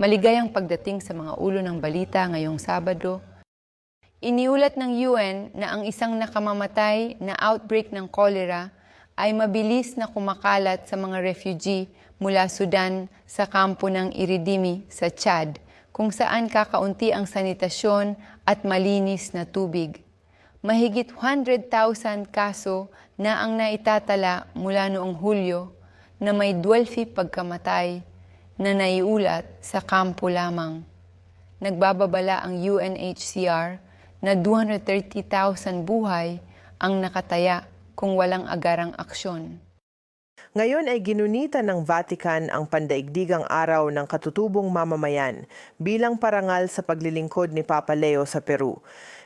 Maligayang pagdating sa mga ulo ng balita ngayong Sabado. Iniulat ng UN na ang isang nakamamatay na outbreak ng cholera ay mabilis na kumakalat sa mga refugee mula Sudan sa kampo ng Iridimi sa Chad, kung saan kakaunti ang sanitasyon at malinis na tubig. Mahigit 100,000 kaso na ang naitatala mula noong Hulyo na may 12 pagkamatay na naiulat sa kampo lamang. Nagbababala ang UNHCR na 230,000 buhay ang nakataya kung walang agarang aksyon. Ngayon ay ginunita ng Vatican ang pandaigdigang araw ng katutubong mamamayan bilang parangal sa paglilingkod ni Papa Leo sa Peru.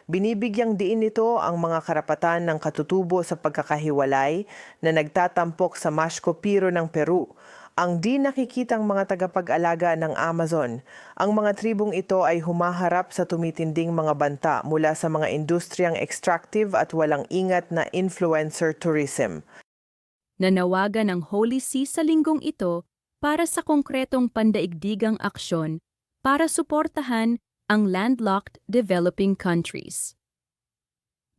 Binibigyang diin nito ang mga karapatan ng katutubo sa pagkakahiwalay na nagtatampok sa Mashco Piro ng Peru, ang di nakikitang mga tagapag-alaga ng Amazon. Ang mga tribong ito ay humaharap sa tumitinding mga banta mula sa mga industriyang extractive at walang ingat na influencer tourism. Nanawagan ang Holy See sa linggong ito para sa konkretong pandaigdigang aksyon para suportahan ang landlocked developing countries.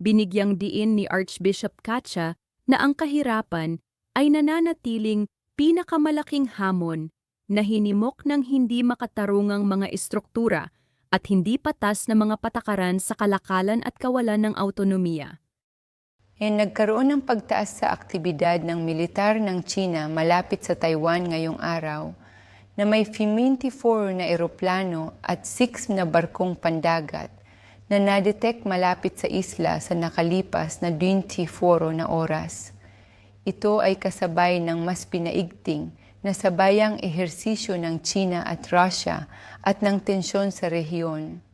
Binigyang diin ni Archbishop Katcha na ang kahirapan ay nananatiling pinakamalaking hamon na hinimok ng hindi makatarungang mga estruktura at hindi patas na mga patakaran sa kalakalan at kawalan ng autonomiya. E nagkaroon ng pagtaas sa aktibidad ng militar ng China malapit sa Taiwan ngayong araw na may 24 na eroplano at 6 na barkong pandagat na nadetect malapit sa isla sa nakalipas na 24 na oras. Ito ay kasabay ng mas pinaigting na sabayang ehersisyo ng China at Russia at ng tensyon sa rehiyon.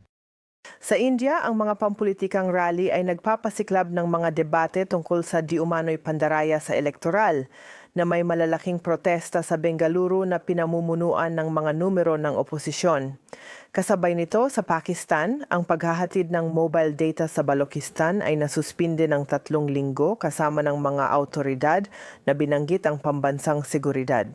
Sa India, ang mga pampulitikang rally ay nagpapasiklab ng mga debate tungkol sa di umano'y pandaraya sa elektoral na may malalaking protesta sa Bengaluru na pinamumunuan ng mga numero ng oposisyon. Kasabay nito sa Pakistan, ang paghahatid ng mobile data sa Balochistan ay nasuspinde ng tatlong linggo kasama ng mga autoridad na binanggit ang pambansang seguridad.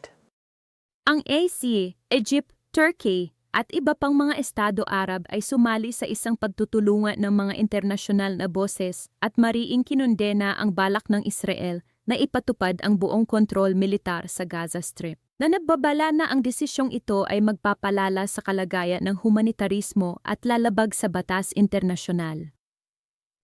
Ang AC, Egypt, Turkey at iba pang mga estado Arab ay sumali sa isang pagtutulungan ng mga internasyonal na boses at mariing kinundena ang balak ng Israel na ipatupad ang buong kontrol militar sa Gaza Strip. Na nagbabala na ang desisyong ito ay magpapalala sa kalagayan ng humanitarismo at lalabag sa batas internasyonal.